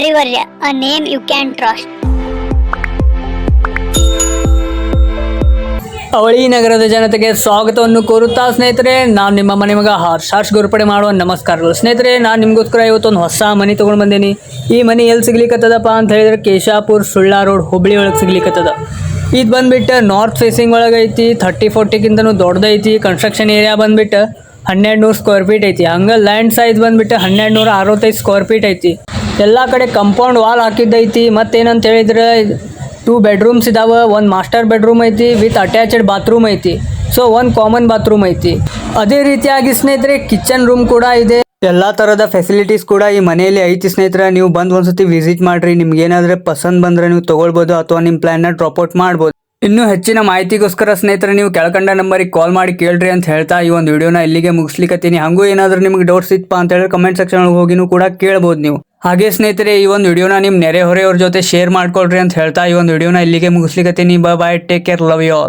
Harivarya, a name you can trust ಅವಳಿ ನಗರದ ಜನತೆಗೆ ಸ್ವಾಗತವನ್ನು ಕೋರುತ್ತಾ ಸ್ನೇಹಿತರೆ ನಾನು ನಿಮ್ಮ ಮನೆ ಮಗ ಹರ್ಷಾರ್ಷ್ ಗುರುಪಡೆ ಮಾಡುವ ನಮಸ್ಕಾರಗಳು. ಸ್ನೇಹಿತರೆ ನಾನು ನಿಮಗೋಸ್ಕರ ಇವತ್ತೊಂದು ಹೊಸ ಮನೆ ತೊಗೊಂಡು ಬಂದೀನಿ. ಈ ಮನೆ ಎಲ್ಲಿ ಸಿಗ್ಲಿಕ್ಕತ್ತದಪ್ಪ ಅಂತ ಹೇಳಿದ್ರೆ ಕೇಶಾಪುರ್ ಸುಳ್ಳ ರೋಡ್ ಹುಬ್ಳಿ ಒಳಗೆ ಸಿಗ್ಲಿಕ್ಕತ್ತದ ಇದು ಬಂದ್ಬಿಟ್ಟು ನಾರ್ತ್ ಫೇಸಿಂಗ್ ಒಳಗೆ ಐತಿ ಥರ್ಟಿ ಫೋರ್ಟಿಗಿಂತನೂ ದೊಡ್ಡದೈತಿ ಕನ್ಸ್ಟ್ರಕ್ಷನ್ ಏರಿಯಾ ಬಂದ್ಬಿಟ್ಟು ಹನ್ನೆರಡು ನೂರು ಸ್ಕ್ವೇರ್ ಫೀಟ್ ಐತಿ. ಹಂಗೆ ಲ್ಯಾಂಡ್ ಸೈಜ್ ಬಂದ್ಬಿಟ್ಟು ಹನ್ನೆರಡು ನೂರ ಅರವತ್ತೈದು ಸ್ಕ್ವೇರ್ ಫೀಟ್ ಐತಿ. ಎಲ್ಲ ಕಡೆ ಕಂಪೌಂಡ್ ವಾಲ್ ಹಾಕಿದ್ದೈತಿ. ಮತ್ತೇನಂತ ಹೇಳಿದ್ರೆ ಟೂ ಬೆಡ್ರೂಮ್ಸ್ ಇದಾವೆ, ಒಂದು ಮಾಸ್ಟರ್ ಬೆಡ್ರೂಮ್ ಐತಿ ವಿತ್ ಅಟ್ಯಾಚ್ಡ್ ಬಾತ್ರೂಮ್ ಐತಿ. ಸೊ ಒಂದು ಕಾಮನ್ ಬಾತ್ರೂಮ್ ಐತಿ. ಅದೇ ರೀತಿಯಾಗಿ ಸ್ನೇಹಿತರೆ ಕಿಚನ್ ರೂಮ್ ಕೂಡ ಇದೆ. ಎಲ್ಲ ಥರದ ಫೆಸಿಲಿಟೀಸ್ ಕೂಡ ಈ ಮನೆಯಲ್ಲಿ ಐತಿ ಸ್ನೇಹಿತರೆ. ನೀವು ಬಂದು ಒಂದ್ಸತಿ ವಿಸಿಟ್ ಮಾಡ್ರಿ. ನಿಮ್ಗೆ ಏನಾದ್ರೆ ಪಸಂದ್ ಬಂದ್ರೆ ನೀವು ತಗೊಳ್ಬೋದು ಅಥವಾ ನಿಮ್ಮ ಪ್ಲ್ಯಾನ್ನ ಡ್ರಾಪ್ ಔಟ್ ಮಾಡ್ಬೋದು. ಇನ್ನೂ ಹೆಚ್ಚಿನ ಮಾಹಿತಿಗೋಸ್ಕರ ಸ್ನೇಹಿತರೆ, ನೀವು ಕೆಳಕಂಡ ನಂಬರಿಗೆ ಕಾಲ್ ಮಾಡಿ ಕೇಳ್ರಿ ಅಂತ ಹೇಳ್ತಾ ಈ ಒಂದು ವಿಡಿಯೋನ ಇಲ್ಲಿಗೆ ಮುಗಿಸ್ಲಿಕ್ಕತ್ತೀನಿ ಹಾಗೂ ಏನಾದರೂ ನಿಮ್ಗೆ ಡೌಟ್ಸ್ ಇತ್ತಪ್ಪ ಅಂತ ಹೇಳಿ ಕಮೆಂಟ್ ಸೆಕ್ಷನ್ ಹೋಗಿನೂ ಕೂಡ ಕೇಳ್ಬೋದು ನೀವು. ಹಾಗೆ ಸ್ನೇಹಿತರೆ, ಈ ಒಂದು ವಿಡಿಯೋನ ನಿಮ್ಮ ನೆರೆಹೊರೆಯವ್ರ ಜೊತೆ ಶೇರ್ ಮಾಡ್ಕೊಳ್ರಿ ಅಂತ ಹೇಳ್ತಾ ಈ ಒಂದು ವಿಡಿಯೋನ ಇಲ್ಲಿಗೆ ಮುಗಿಸ್ಲಿಕ್ಕೆ bye take care love you all